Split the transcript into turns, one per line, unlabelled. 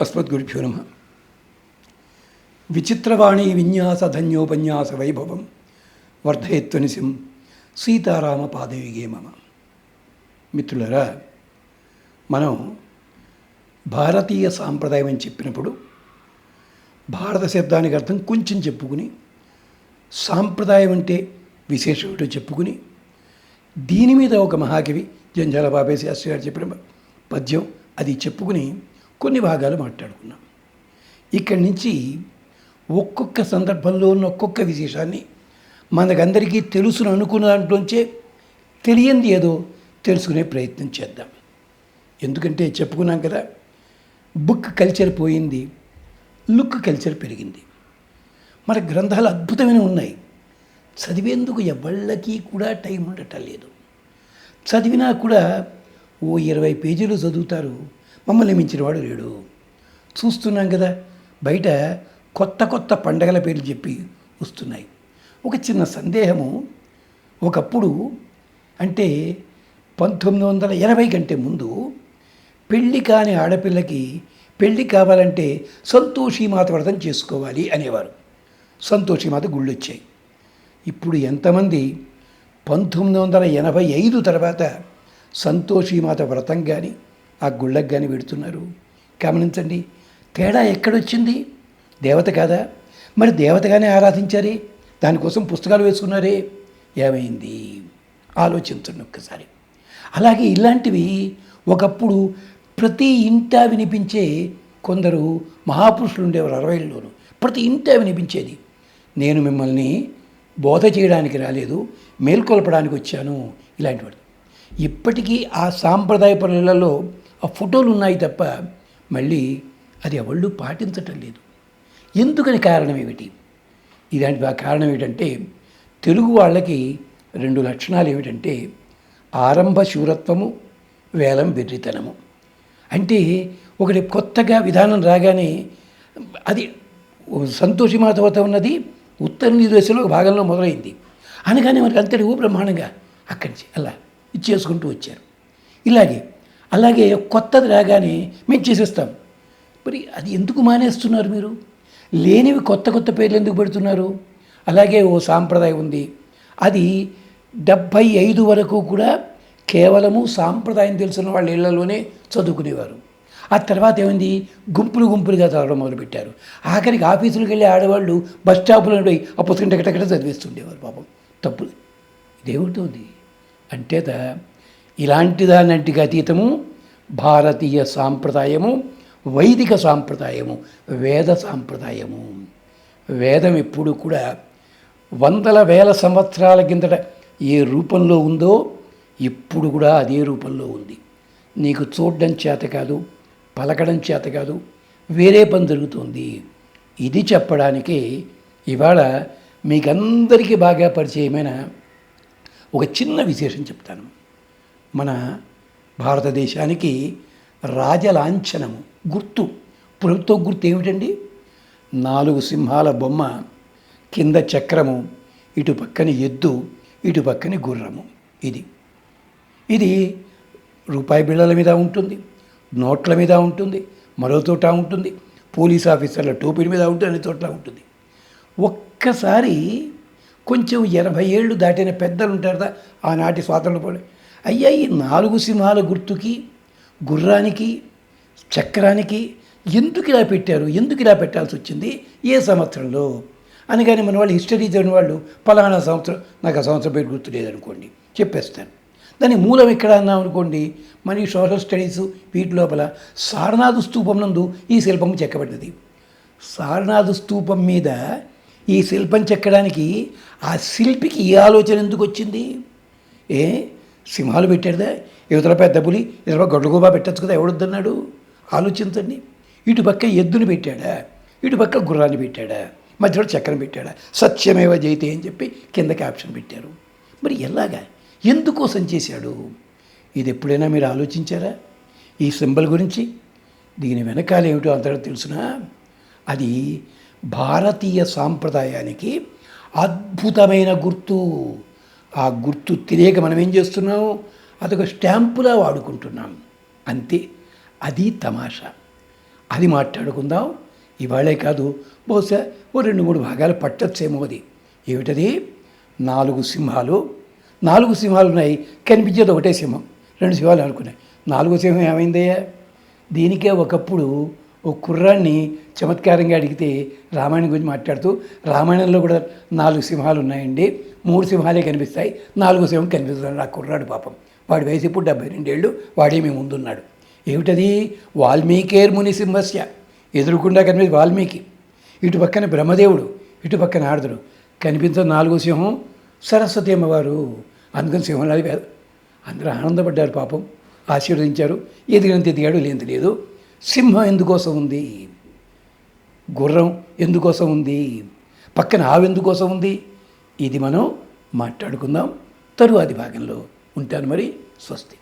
అస్మద్గురుభ్యో నమ విచిత్రవాణి విన్యాస ధన్యోపన్యాస వైభవం వర్ధయత్వనిసిం సీతారామ పాదయుగే మమ. మిత్రులరా మనం భారతీయ సాంప్రదాయం అని చెప్పినప్పుడు భారత శబ్దానికి అర్థం కొంచెం చెప్పుకుని సాంప్రదాయం అంటే విశేషం చెప్పుకుని దీని మీద ఒక మహాకవి జంజాల బాబే శాస్త్రి గారు చెప్పిన పద్యం అది చెప్పుకుని కొన్ని భాగాలు మాట్లాడుకున్నాం. ఇక్కడి నుంచి ఒక్కొక్క సందర్భంలో ఉన్న ఒక్కొక్క విశేషాన్ని మనకందరికీ తెలుసును అనుకున్న దాంట్లోంచే తెలియంది ఏదో తెలుసుకునే ప్రయత్నం చేద్దాం. ఎందుకంటే చెప్పుకున్నాం కదా బుక్ కల్చర్ పోయింది లుక్ కల్చర్ పెరిగింది. మన గ్రంథాలు అద్భుతమైన ఉన్నాయి. చదివేందుకు ఎవళ్ళకి కూడా టైం ఉండటం లేదు. చదివినా కూడా ఓ ఇరవై పేజీలు చదువుతారు మమ్మల్ని మించిన వాడు లేడు. చూస్తున్నాం కదా బయట కొత్త కొత్త పండగల పేర్లు చెప్పి వస్తున్నాయి. ఒక చిన్న సందేహము ఒకప్పుడు అంటే పంతొమ్మిది వందల ఎనభై కంటే ముందు పెళ్ళి కాని ఆడపిల్లకి పెళ్ళి కావాలంటే సంతోషీమాత వ్రతం చేసుకోవాలి అనేవారు. సంతోషీమాత గుళ్ళు వచ్చాయి ఇప్పుడు ఎంతమంది పంతొమ్మిది వందల ఎనభై ఐదు తర్వాత సంతోషీమాత వ్రతం కానీ ఆ గుళ్ళకు కానీ పెడుతున్నారు గమనించండి తేడా ఎక్కడొచ్చింది? దేవత కాదా? మరి దేవతగానే ఆరాధించారే? దానికోసం పుస్తకాలు వేసుకున్నారే? ఏమైంది? ఆలోచించండి ఒక్కసారి. అలాగే ఇలాంటివి ఒకప్పుడు ప్రతి ఇంటా వినిపించే కొందరు మహాపురుషులు ఉండేవారు అరవైలోను ప్రతి ఇంటా వినిపించేది నేను మిమ్మల్ని బోధ చేయడానికి రాలేదు మేల్కొల్పడానికి వచ్చాను ఇలాంటి వాడు ఇప్పటికీ ఆ సాంప్రదాయ పనులలో ఆ ఫోటోలు ఉన్నాయి తప్ప మళ్ళీ అది ఎవళ్ళు పాటించటం లేదు. ఎందుకని కారణం ఏమిటి? ఇలాంటి ఆ కారణం ఏమిటంటే తెలుగు వాళ్ళకి రెండు లక్షణాలు ఏమిటంటే ఆరంభ శూరత్వము వేలం వెర్రితనము. అంటే ఒకటి కొత్తగా విధానం రాగానే అది సంతోషమాత ఉన్నది ఉత్తర దశలో ఒక భాగంలో మొదలైంది. అనగానే మనకి అంతటి ఓ బ్రహ్మాండంగా అక్కడి నుంచి అలా ఇచ్చేసుకుంటూ వచ్చారు. ఇలాగే అలాగే కొత్తది రాగానే మేము చేసేస్తాం. మరి అది ఎందుకు మానేస్తున్నారు మీరు? లేనివి కొత్త కొత్త పేర్లు ఎందుకు పెడుతున్నారు? అలాగే ఓ సాంప్రదాయం ఉంది. అది డెబ్భై ఐదు వరకు కూడా కేవలము సాంప్రదాయం తెలిసిన వాళ్ళ ఇళ్ళలోనే చదువుకునేవారు. ఆ తర్వాత ఏమైంది? గుంపులు గుంపులుగా చదవడం మొదలుపెట్టారు. ఆఖరికి ఆఫీసులకు వెళ్ళి ఆడవాళ్ళు బస్ స్టాపులో పోయి ఆ పుస్తకం టకటకట చదివేస్తుండేవారు పాపం. తప్పులు ఉంది అంటేత ఇలాంటి దానంటికి అతీతము భారతీయ సాంప్రదాయము వైదిక సాంప్రదాయము వేద సాంప్రదాయము. వేదం ఎప్పుడు కూడా వందల వేల సంవత్సరాల కిందట ఏ రూపంలో ఉందో ఇప్పుడు కూడా అదే రూపంలో ఉంది. నీకు చూడడం చేత కాదు పలకడం చేత కాదు వేరే పని జరుగుతుంది. ఇది చెప్పడానికి ఇవాళ మీకందరికీ బాగా పరిచయమైన ఒక చిన్న విశేషం చెప్తాను. మన భారతదేశానికి రాజలాంఛనము గుర్తు. ప్రభుత్వ గుర్తు ఏమిటండి? నాలుగు సింహాల బొమ్మ కింద చక్రము ఇటు పక్కన ఎద్దు ఇటు పక్కన గుర్రము. ఇది. ఇది రూపాయి బిళ్ళల మీద ఉంటుంది నోట్ల మీద ఉంటుంది మరో చోట ఉంటుంది పోలీస్ ఆఫీసర్ల టోపీల మీద ఉంటుంది అన్ని చోట్ల ఉంటుంది. ఒక్కసారి కొంచెం ఎనభై ఏళ్ళు దాటిన పెద్దలు ఉంటారు కదా ఆనాటి స్వాతంత్ర పోలే అయ్యా ఈ నాలుగు సింహాల గుర్తుకి గుర్రానికి చక్రానికి ఎందుకు ఇలా పెట్టారు? ఎందుకు ఇలా పెట్టాల్సి వచ్చింది? ఏ సంవత్సరంలో? అని కానీ మన వాళ్ళు హిస్టరీ చదివిన వాళ్ళు పలానా సంవత్సరం నాకు ఆ సంవత్సరం పేరు గుర్తు లేదనుకోండి చెప్పేస్తాను దాని మూలం ఎక్కడ అన్నాం అనుకోండి మన సోషల్ స్టడీస్ వీటి లోపల సారనాథు స్తూపం నందు ఈ శిల్పం చెక్కబడ్డది సారనాథు స్తూపం మీద ఈ శిల్పం చెక్కడానికి ఆ శిల్పికి ఈ ఆలోచన ఎందుకు వచ్చింది? ఏ? సింహాలు పెట్టాడుదా యువతల పెద్ద పులి ఇతర గొడ్లగోబా పెట్టచ్చు కదా ఎవడొద్దన్నాడు? ఆలోచించండి. ఇటు పక్క ఎద్దుని పెట్టాడా? ఇటు పక్క గుర్రాన్ని పెట్టాడా? మధ్యలో చక్రం పెట్టాడా? సత్యమేవ జయితే అని చెప్పి కింద క్యాప్షన్ పెట్టారు. మరి ఎలాగా? ఎందుకోసం చేశాడు? ఇది ఎప్పుడైనా మీరు ఆలోచించారా? ఈ సింబల్ గురించి? దీని వెనకాల ఏమిటో అంతటా తెలుసునా? అది భారతీయ సాంప్రదాయానికి అద్భుతమైన గుర్తు. ఆ గుర్తు తెలియక మనం ఏం చేస్తున్నాము అదొక స్టాంపులా వాడుకుంటున్నాం. అంతే. అది తమాషా. అది మాట్లాడుకుందాం. ఇవాళే కాదు బహుశా ఓ రెండు మూడు భాగాలు పట్టచ్చేమో అది. ఏమిటది? నాలుగు సింహాలు. నాలుగు సింహాలు ఉన్నాయి. కనిపించేది ఒకటే సింహం. రెండు సింహాలు అనుకున్నాయి. నాలుగో సింహం ఏమైందయ్యా? దీనికే ఒకప్పుడు ఓ కుర్రాన్ని చమత్కారంగా అడిగితే రామాయణం గురించి మాట్లాడుతూ రామాయణంలో కూడా నాలుగు సింహాలు ఉన్నాయండి. మూడు సింహాలే కనిపిస్తాయి. నాలుగో సింహం కనిపిస్తున్నాడు ఆ కుర్రాడు పాపం. వాడి వయసు ఇప్పుడు డెబ్బై రెండేళ్ళు. వాడేమి ముందున్నాడు. ఏమిటది? వాల్మీకేర్ ముని సింహస్య ఎదురుకుండా కనిపించి వాల్మీకి. ఇటు పక్కన బ్రహ్మదేవుడు ఇటు పక్కన ఆర్దుడు కనిపించిన నాలుగో సింహం సరస్వతి అమ్మవారు. అందుకని సింహం వేద అందరూ ఆనందపడ్డారు పాపం. ఆశీర్వదించారు. ఎదిగినంత ఎదిగాడు లేనిది లేదు. సింహం ఎందుకోసం ఉంది? గుర్రం ఎందుకోసం ఉంది? పక్కన ఆవు ఎందుకోసం ఉంది? ఇది మనం మాట్లాడుకుందాం. తరువాతి భాగంలో ఉంటాను మరి. స్వస్తి.